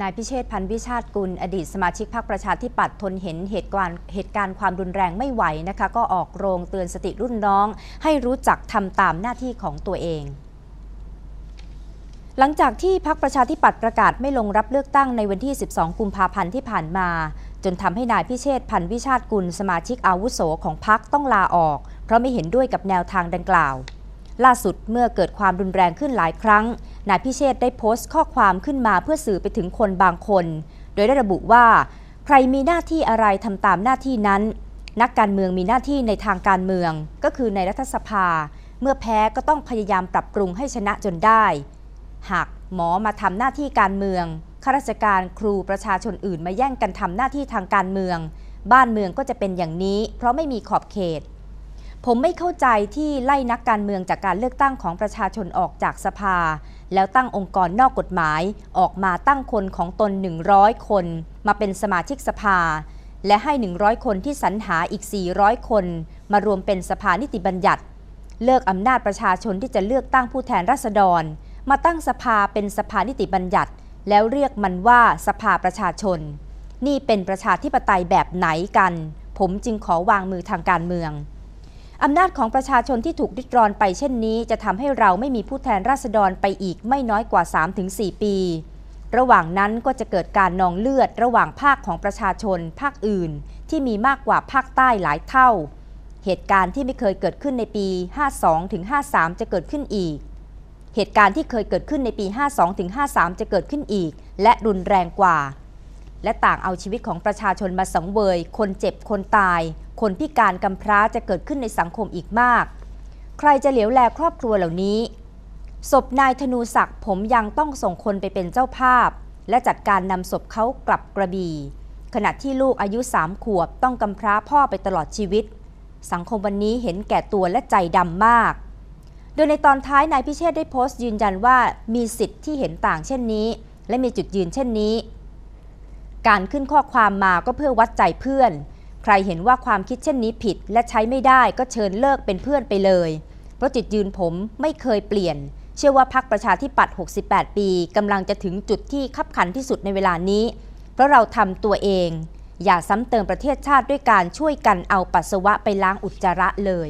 นายพิเชษพันธ์วิชาติกุล อดีตสมาชิกพรรคประชาธิปัตย์ทนเห็นเหตุการณ์เหตุการณ์ความรุนแรงไม่ไหวนะคะ ก็ออกโรงเตือนสติรุ่นน้อง ให้รู้จักทำตามหน้าที่ของตัวเองหลังจากที่พรรคประชาธิปัตย์ประกาศไม่ลงรับเลือกตั้งในวันที่ 12 กุมภาพันธ์ที่ผ่านมา จนทำให้นายพิเชษพันธ์วิชาติกุลสมาชิกอาวุโสของพรรคต้องลาออก เพราะไม่เห็นด้วยกับแนวทางดังกล่าว ล่าสุดเมื่อเกิดความรุนแรงขึ้นหลายครั้ง นายพิเชษได้โพสต์ข้อความขึ้นมาเพื่อสื่อไปถึงคนบางคน โดยได้ระบุว่า ใครมีหน้าที่อะไรทำตามหน้าที่นั้น นักการเมืองมีหน้าที่ในทางการเมือง ก็คือในรัฐสภา เมื่อแพ้ก็ต้องพยายามปรับปรุงให้ชนะจนได้ หากหมอมาทำหน้าที่การเมืองข้าราชการครูประชาชนอื่นมาแย่งกันทำหน้าที่ทางการเมือง บ้านเมืองก็จะเป็นอย่างนี้ เพราะไม่มีขอบเขต ผมไม่เข้าใจที่ไล่นักการเมืองจากการเลือกตั้งของประชาชนออกจากสภา แล้วตั้งองค์กรนอกกฎหมาย ออกมาตั้งคนของตน 100 คน มาเป็นสมาชิกสภา และให้ 100 คนที่สรรหาอีก 400 คน มารวมเป็นสภานิติบัญญัติ เลิกอำนาจประชาชนที่จะเลือกตั้งผู้แทนราษฎร มาตั้งสภาเป็นสภานิติบัญญัติ แล้วเรียกมันว่าสภาประชาชน นี่เป็นประชาธิปไตยแบบไหนกัน ผมจึงขอวางมือทางการเมือง อำนาจของประชาชนที่ถูกริดรอนไปเช่นนี้ จะทำให้เราไม่มีผู้แทนราษฎรไปอีกไม่น้อยกว่า 3-4 ปี ระหว่างนั้นก็จะเกิดการนองเลือดระหว่างภาคของประชาชน ภาคอื่น ที่มีมากกว่าภาคใต้หลายเท่า เหตุการณ์ที่ไม่เคยเกิดขึ้นในปี 52-53 จะเกิดขึ้นอีก เหตุการณ์ที่เคยเกิดขึ้นในปี 52-53 จะเกิดขึ้นอีก และรุนแรงกว่าและต่างเอาชีวิตของประชาชนมาสังเวย คนเจ็บคนตาย คนพิการกำพร้าจะเกิดขึ้นในสังคมอีกมาก ใครจะเหลียวแลครอบครัวเหล่านี้ ศพนายธนูศักดิ์ผมยังต้องส่งคนไปเป็นเจ้าภาพ และจัดการนำศพเขากลับกระบี่ ขณะที่ลูกอายุสามขวบต้องกำพร้าพ่อไปตลอดชีวิต สังคมวันนี้เห็นแก่ตัวและใจดำมาก โดยในตอนท้ายนายพิเชษได้โพสต์ยืนยันว่ามีสิทธิ์ที่เห็นต่างเช่นนี้ และมีจุดยืนเช่นนี้ การขึ้นข้อความมาก็เพื่อวัดใจเพื่อน ใครเห็นว่าความคิดเช่นนี้ผิดและใช้ไม่ได้ก็เชิญเลิกเป็นเพื่อนไปเลย เพราะจุดยืนผมไม่เคยเปลี่ยน เชื่อว่าพักประชาธิปัตย์ 68 ปีกำลังจะถึงจุดที่ขับขันที่สุดในเวลานี้ เพราะเราทำตัวเอง อย่าซ้ำเติมประเทศชาติด้วยการช่วยกันเอาปัสสาวะไปล้างอุจจาระเลย